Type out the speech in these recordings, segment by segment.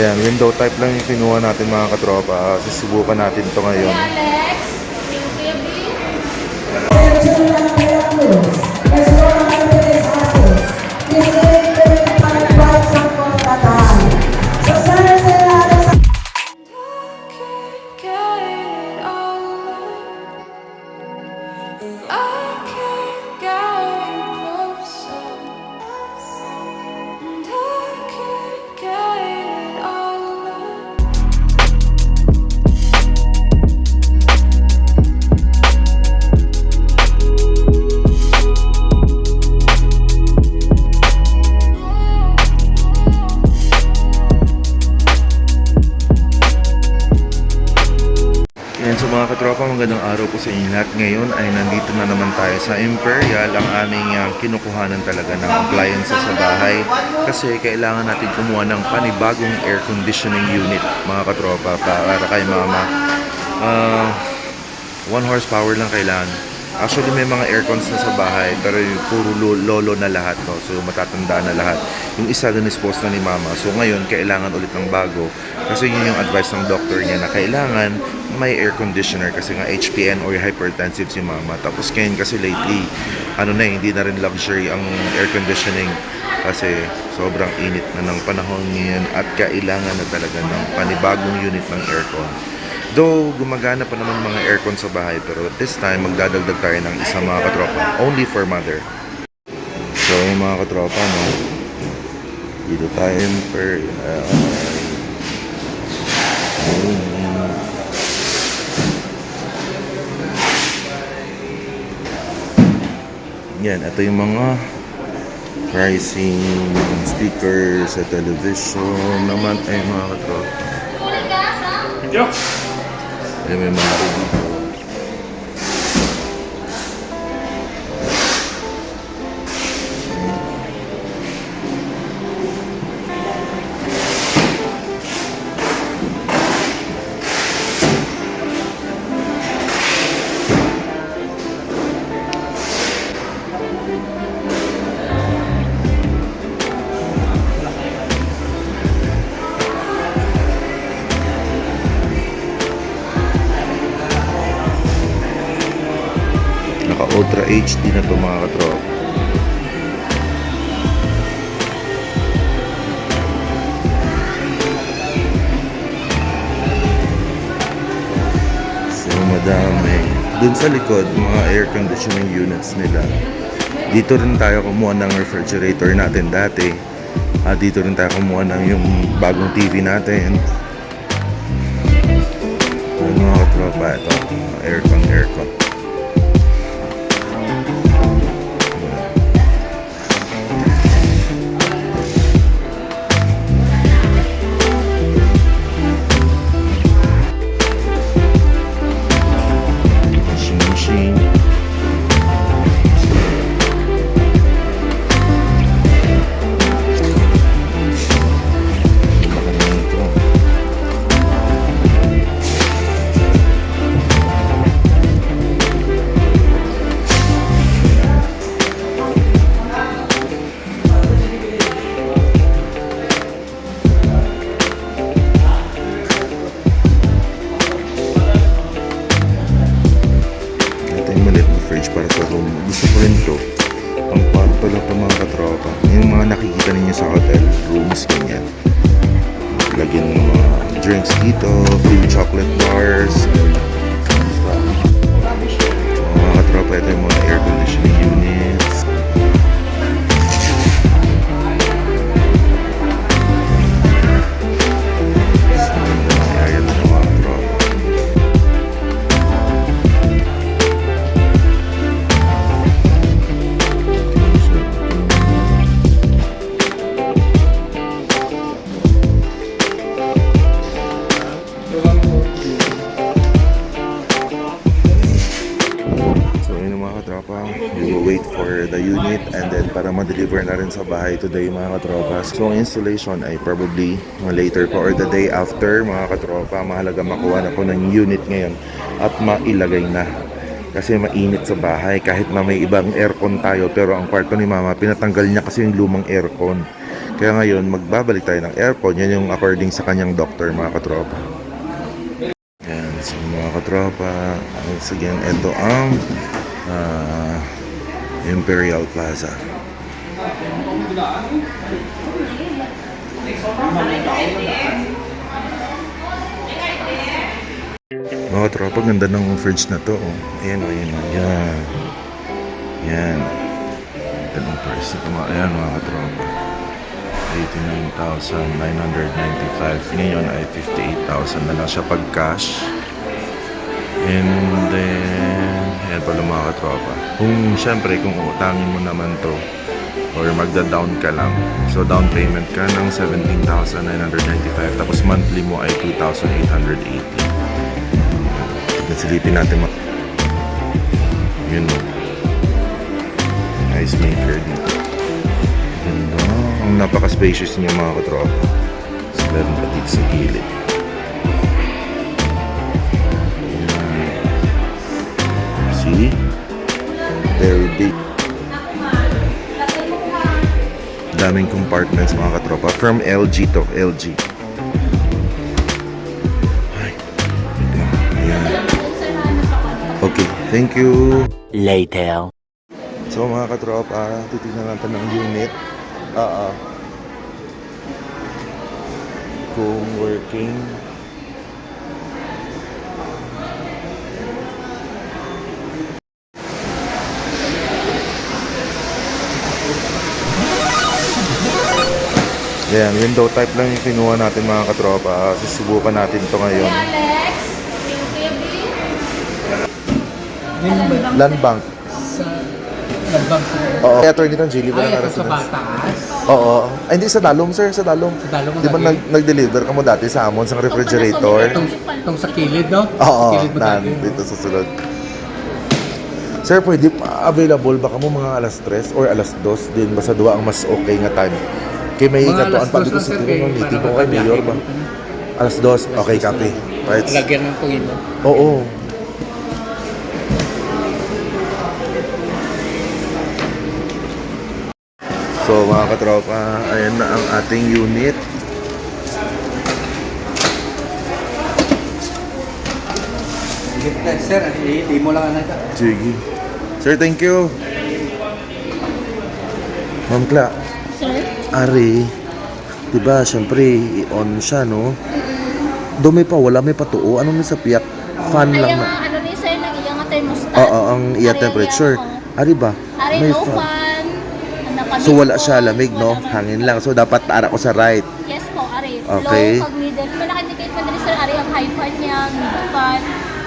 Ayan, window type lang yung kinuha natin mga katropa. Susubukan natin to ngayon. Alex, yung baby. Magandang araw po sa inyo. Ngayon ay nandito na naman tayo sa Imperial, ang aming uh, kinukuhanan talaga ng appliances sa bahay. Kasi kailangan natin kumuha ng panibagong air conditioning unit, mga katropa, para kay mama. Ah, one horsepower lang kailangan. Actually may mga aircons na sa bahay pero yung puro lo- lolo na lahat no. So matatanda na lahat. Yung isa dun is post na ni mama. So ngayon kailangan ulit ng bago kasi yun yung advice ng doctor niya na kailangan may air conditioner kasi nga HPN or hypertensive si mama. Tapos ngayon kasi lately ano na eh, hindi na rin luxury ang air conditioning kasi sobrang init na ng panahon ngayon at kailangan na talaga ng panibagong unit ng aircon. Though gumagana pa naman mga aircon sa bahay pero this time magdadagdag tayo ng isang mga katropa. Only for mother. So yung mga katropa no? Dito tayo per uh, yan, ito yung mga pricing stickers sa television naman. Ay mga katropa. Ay, may mga dito. Naka sa likod, mga air conditioning units nila. Dito rin tayo kumuha ng refrigerator natin dati. At dito rin tayo kumuha ng yung bagong TV natin. Ano mga katropa ito? Fridge para sa room. Gusto ko rin to. Ang para pala pa mga katropa. Yung mga nakikita ninyo sa hotel rooms, ganyan. Lagyan ng mga drinks dito, free chocolate bars. Mga katropa, ito yung mga air conditioning units. Katropa, we will wait for the unit and then para ma-deliver na rin sa bahay today mga katropa. So ang installation ay probably mga later pa or the day after mga katropa. Mahalaga makuha na po ng unit ngayon at mailagay na. Kasi mainit sa bahay kahit na may ibang aircon tayo pero ang kwarto ni mama pinatanggal niya kasi yung lumang aircon. Kaya ngayon magbabalik tayo ng aircon. Yan yung according sa kanyang doctor mga katropa. Yan, so mga katropa. Once again, ito ang ah, Imperial Plaza. Mga tropa, ganda ng fridge na to. Oh. Ayan, oh, ayan, oh. Yan. Yan. Ito ng price nito. mga- Ayan, mga katropa. 89,995. Ngayon ay 58,000 na lang siya pag cash. And ayan pala mga katropa. Kung syempre, kung utangin mo naman to, or magda-down ka lang. So, down payment ka ng 17,995. Tapos monthly mo ay 2,880. Nasilipin natin ma- Yun o. Ice maker dito. Ganda. Ang napaka-spacious niya mga katropa. So, meron pa dito sa gilid. Very big. Daming compartments mga katropa. From LG to. LG. Ay. Ayan. Okay, thank you. Later. So mga katropa, titignan natin ang unit. Oo. Kung working. Yan, window type lang yung kinuha natin mga katropa. Susubukan natin to ngayon. Land bank. Nabang sa... Oo. Kaya attorney ng Jilly ba ito sa? Bataas. Oo. Ay, hindi sa Dalom, sir. Sa Dalom. Sa Dalom Di ba nag, nag-deliver ka mo dati sa Amon, sa refrigerator? Itong, itong sa kilid, no? Oo, Sa kilid mo nan, dito sa sulod. Sir, pwede pa available baka mo mga alas 3 or alas 2 din basta duwa ang mas okay nga time. Kay may Mga katuan alas pa dos dito lang, sa sir, ng para ko kay Mayor ba? dito. Alas 2, okay, copy. Right. Lagyan ng tungin mo. Oo. So mga katropa, ayan na ang ating unit. Sir, hindi mo lang ano Sige. Sir, thank you. Ma'am Sir? Ari, di ba, syempre, i-on siya, no? Dumi pa, wala may patuo. Ano may sa piyak? Fan Ay, lang ang na. ano ni sir, nang iyang nga thermostat. Oo, ang iya Ari, temperature. Ari ba? Ari, May no fan. So wala siya lamig, no? Wala. Hangin lang. So dapat tara ko sa right. Yes po, Ari. Okay. Low, pag middle. May naka-indicate pa din sir, Ari ang high fan niya, mid fan,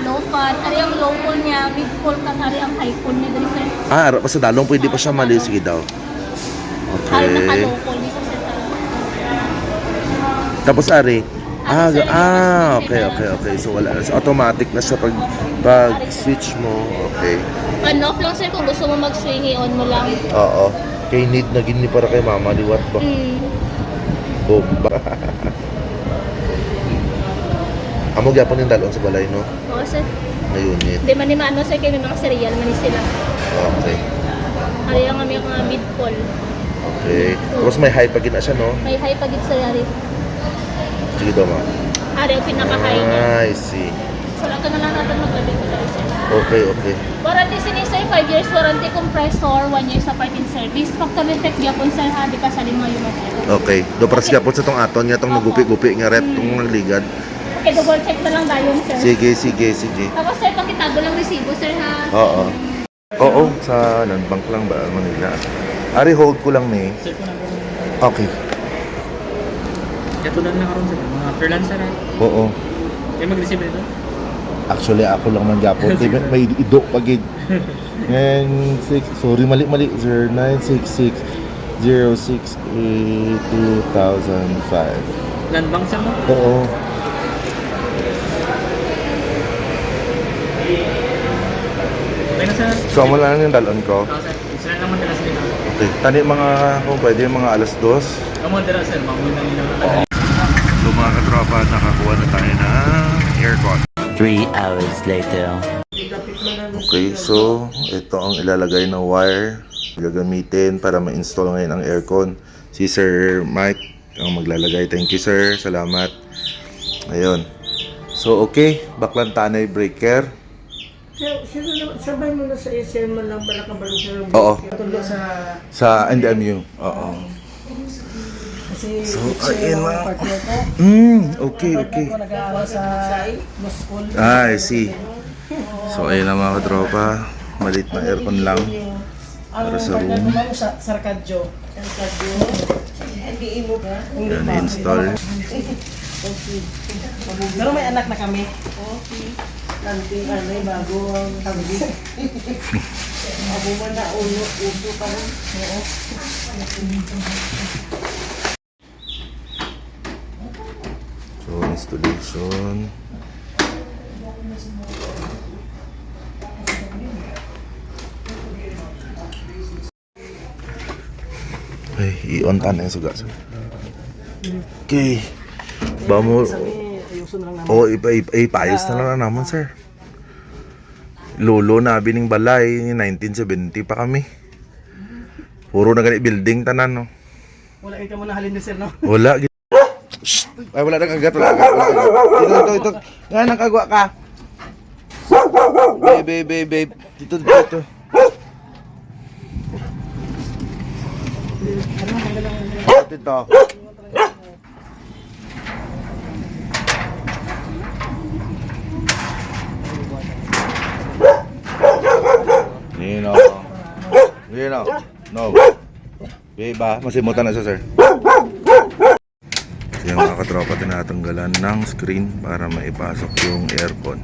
low fan. Ari ang low cool niya, mid cool kan Ari ang high cool niya din sir. Ah, ara pa sa dalong, pwede pa siya mali. Sige daw. Ari Okay. dito sir. Tapos Ari, ah, ah, okay, okay, okay. So wala. So automatic na siya pag pag switch mo. Okay. On off lang sir, kung gusto mo mag-swing, i-on mo lang. Oo. Kay need na gini para kay mama liwat ba? Mm. Bomba. Amo gyapon yung dalon sa balay no. Oo sir. Na unit. Di man ni maano sir, kaya may mga cereal man ni sila. Okay. Ari ang aming mga mid cool. Okay. Tapos may high pa gina siya no. May high pa gid sir, Ari. Sige daw ma. Ari ang pinaka-high niya. I see. So, lang na lang natin maglabi ko sir. Okay, okay. Warranty sinisay 5 years warranty compressor, 1 year sa part in service. Factory effect gyapon sir ha, di ka sa lima yung material. Okay. Do paras gyapon sa tong aton nga tong nagupi-gupi nga rep tong nagligad. Okay, double check na lang dayon sir. Sige, sige, sige. Tapos sir, pakitago lang resibo sir ha. Oo. Oo, sa Landbank lang ba Manila. Ari hold ko lang ni. Po. Okay. Lang na karon sir. Mga freelancer na. Oo. Kayo mag-receive nito? Actually ako lang man gyapon. Di ba, may ido pagid. And six, sorry mali mali 0966 068 2005. Land bank sir, no? Oo. So mo lang yung dalon ko. Sila naman dala sila. Okay. Tani mga kung pwede mga alas dos. Kamu dala sir. Mamuhin lang nila. Mga katropa, nakakuha na tayo ng aircon. Three hours later. Na Okay, so ito ang ilalagay na wire gagamitin para ma-install ngayon ang aircon. Si Sir Mike ang maglalagay. Thank you sir. Salamat. Ayun. So okay, baklan tanay breaker. Sino naman, sabay mo na sa SM lang pala kabalo sir. Oo. Tulo sa, Sa NDMU. Oo. Kasi So, so, ayun yung na. partner ko. Mm, okay, okay. Nag-aaral sa law school. Ah, I see. So ayun na mga katropa. Malit na aircon lang. Ang para sa partner room. ko ma'am, sa Sarkadjo. Sarkadjo. Hindi mo ba? Yan, install. Pero may anak na kami. Okay. Nanti, ano, bago ang. Ako man na ulo, ulo pa rin. Oo. So installation. Ay, i-on ta na yung suga. Okay. Namin. Oo, ipa, ipa, ipayos na lang na naman, sir. Lolo na bining balay, 1970 pa kami. Puro na ganit building tanan, no? Wala ikaw mo na halin sir, no? Wala. Ay, wala nang agat, wala agat, wala agat. Ito, ito, ito. Nga, nakagwa ka. Babe, babe, babe. Dito, dito, dito. Dito. Nino. Nino. No. Babe ba? Masimutan na siya, sir. Yung mga katropa tinatanggalan ng screen para maipasok yung aircon.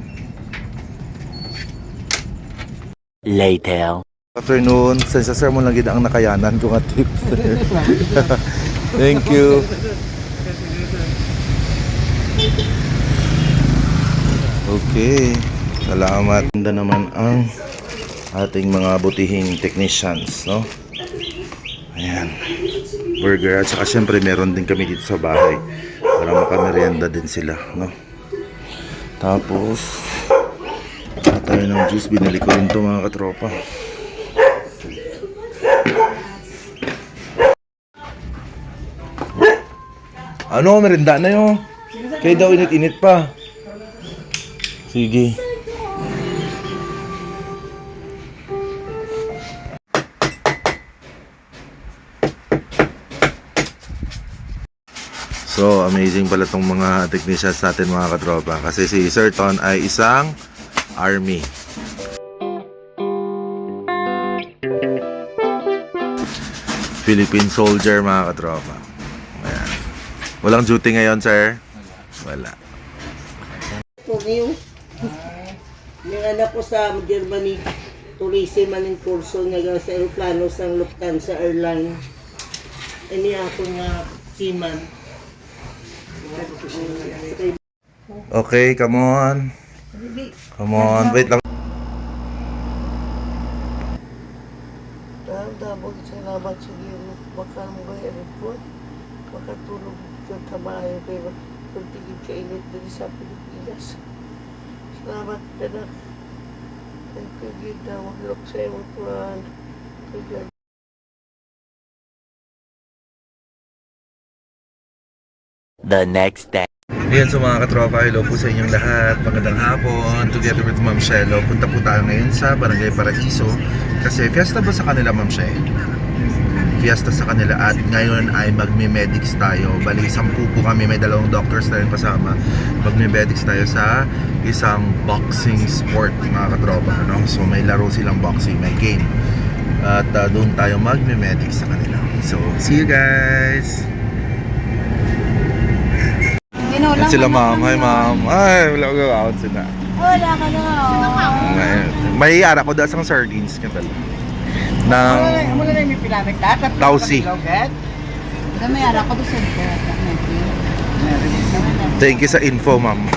Later. Afternoon, sa sermon lang gid ang nakayanan ko nga tips. Thank you. Okay. Salamat. Ganda naman ang ating mga butihing technicians, no? Ayan. Burger at saka syempre meron din kami dito sa bahay para makamerienda din sila, no? Tapos tayo ng juice, binili ko rin to mga katropa. Ano, merinda na yun. Kaya daw init-init pa. Sige. So, amazing pala tong mga technicians natin mga katropa. Kasi si Sir Ton ay isang army. Philippine soldier mga katropa. Ayan. Walang duty ngayon, sir? Wala. Pugyo. Yung anak ko sa Germany, tourism yung kurso ga sa aeroplano sa Lufthansa Airline. Ini ako nga seaman. Okay, come on. Come on. Wait lang. Dabog sa labat sa giro, baka mo ba airport, baka tulog ka tabayo kay ba, pagtigid ka init dito sa Pilipinas. Salamat tanak. Thank you, Gita. Maglok sa iyo. Thank you, The next day. Ayan sa mga katropa, hello po sa inyong lahat. Magandang hapon. Together with Ma'am Shelo. Punta po tayo ngayon sa Barangay Paraiso. Kasi fiesta ba sa kanila, Ma'am She? Fiesta sa kanila at ngayon ay magme-medics tayo. Bali, sampu po kami. May dalawang doctors na rin kasama. Magme-medics tayo sa isang boxing sport, mga katropa. No? So may laro silang boxing, may game. At uh, doon tayo magme-medics sa kanila. So, see you guys! Yan sila ma'am. Hi ma'am. Ay, wala ko gawin sila. Wala ka na. Ngayon, May ara ko daw sang sardines ka tala. Nang Amo na yung pilamig dapat. Tausi. May ara ko doon sa Thank you sa info, ma'am.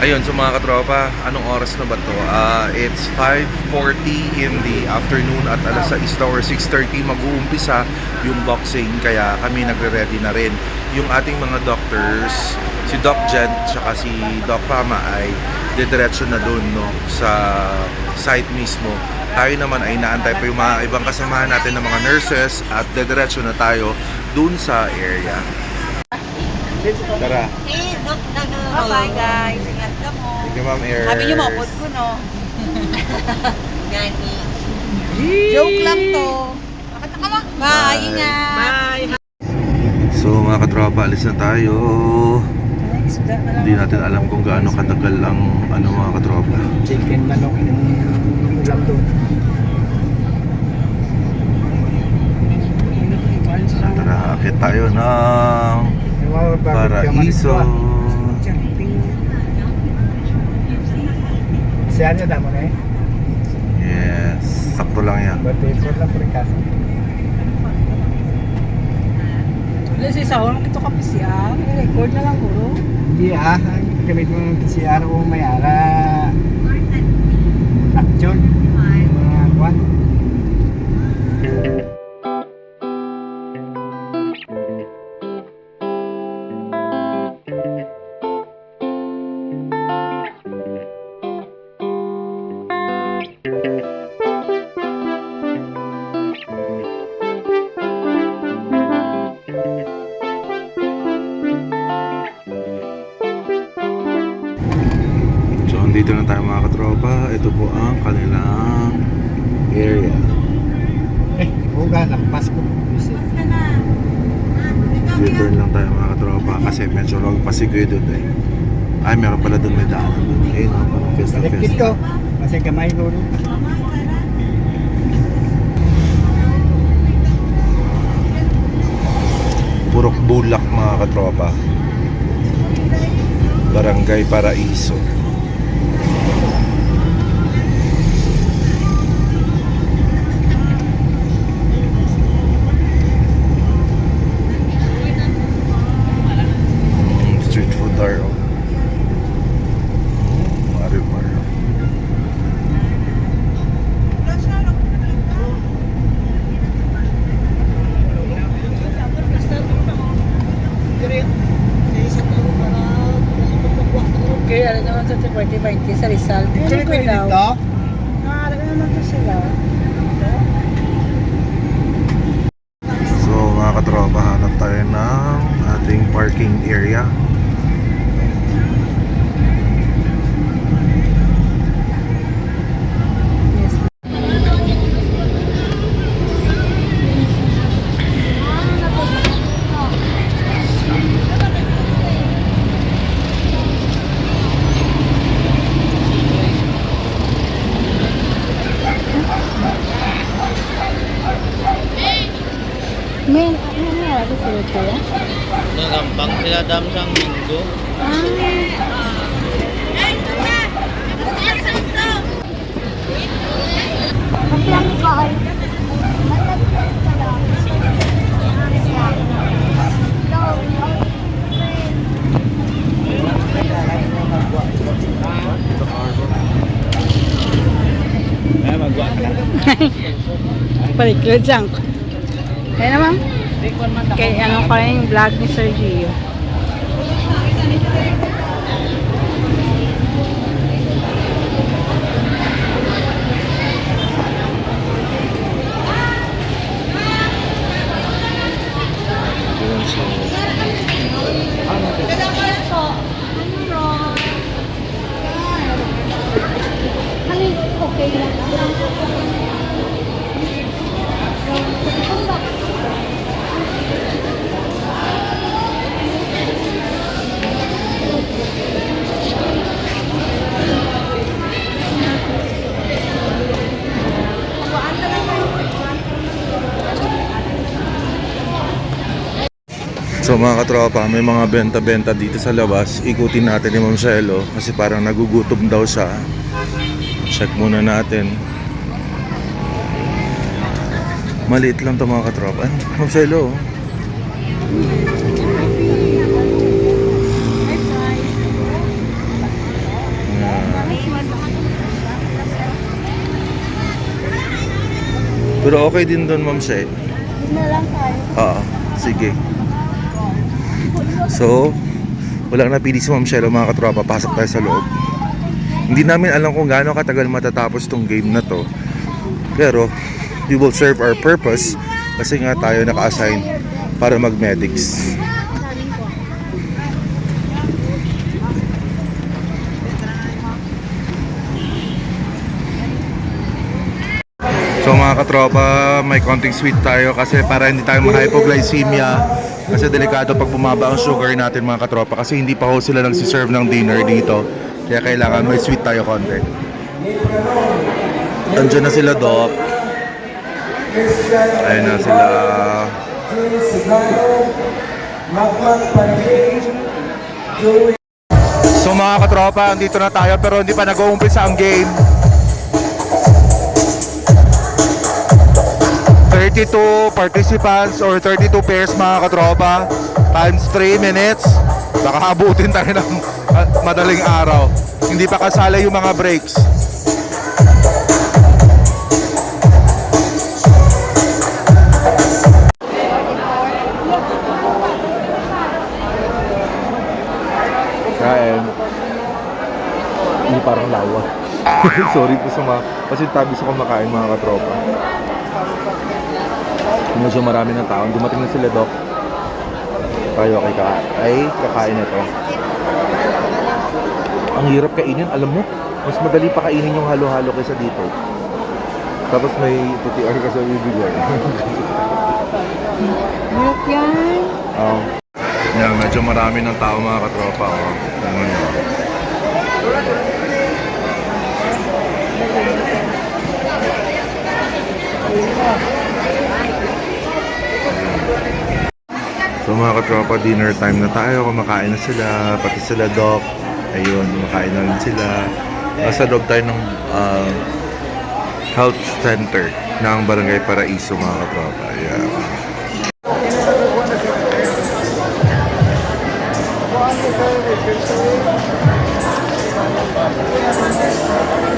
Ayun, so mga katropa, anong oras na ba to? Ah, it's 5.40 in the afternoon at alas 6 or 6.30 mag-uumpisa yung boxing kaya kami nagre-ready na rin. Yung ating mga doctors, si Doc Jen tsaka si Doc Pama ay didiretso na doon no, sa site mismo. Tayo naman ay naantay pa yung mga ibang kasamahan natin ng mga nurses at didiretso na tayo doon sa area. Tara. Dok, dok, dok. Bye guys. Thank you, Ma'am Air. Sabi niyo mapod ko, no? Gani. Joke lang to. Lang? Bye, ingat. Bye. So mga katropa, alis na tayo. Hindi natin alam kung gaano katagal ang ano mga katropa. chicken manok yung ulam doon. Tara, akit tayo ng Paraiso. manito, ah. Si ano damo na eh? Yes, sakto lang yan. Ba't ipot lang por kasi? Wala si Saul, ito ka siya. Record na lang guro. Hindi ah, gamit mo ng PCR o may ara. Action. Eh, huga, lampas ko. U-turn lang tayo mga katropa kasi medyo long pasigoy doon eh. Ay, meron pala doon may daanan doon. Eh, no, parang festa Balikit festa. ko. Kasi kamay ko. Purok bulak mga katropa. Barangay Paraiso. Okay, ano naman sa 2020 sa Rizal. Dito ko dito. Nakakala naman to sila. Nagampang sila dam sang linggo. Ay, magwa ka na. Palikod sang. Kaya naman. Kaya ano rin yung vlog ni Sir Gio. Yun, so, Halin, okay lang. so mga katropa, may mga benta-benta dito sa labas. Ikutin natin ni Ma'am Shelo kasi parang nagugutom daw siya. Check muna natin. Maliit lang to mga katropa. Ay, Ma'am Shelo. Pero okay din doon, Ma'am She. na lang tayo. Oo, sige. So, Walang napili si Ma'am Shelo mga katropa. Pasok tayo sa loob. Hindi namin alam kung gaano katagal matatapos tong game na to. Pero, we will serve our purpose kasi nga tayo naka-assign para mag-medics. Mga katropa, may konting sweet tayo kasi para hindi tayo ma-hypoglycemia kasi delikado pag bumaba ang sugar natin mga katropa kasi hindi pa ho sila nagsiserve ng dinner dito kaya kailangan may sweet tayo konti. Andiyan na sila Doc. Ayun na sila. So mga katropa, andito na tayo pero hindi pa nag-uumpisa ang game. 32 participants or 32 pairs mga katropa. Times 3 minutes. Baka abutin tayo ng madaling araw. Hindi pa kasala yung mga breaks. Kain hindi parang lawa. Sorry po sa mga kasi sa kumakain mga katropa medyo marami ng tao. Dumating na sila, Doc. Tayo kay ka ay kakain na to. Ang hirap kainin, alam mo. Mas madali pa kainin yung halo-halo kaysa dito. Tapos may puti ka sa bibigyan. Milk yan. um, yeah, medyo marami ng tao mga katropa. Oh. Tingnan nyo. So mga katropa, dinner time na tayo. Kumakain na sila, pati sila Doc. Ayun, kumakain na rin sila. Nasa loob tayo ng ah, health center ng Barangay Paraiso mga katropa. Yeah. Ah,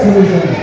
Congratulations. Okay.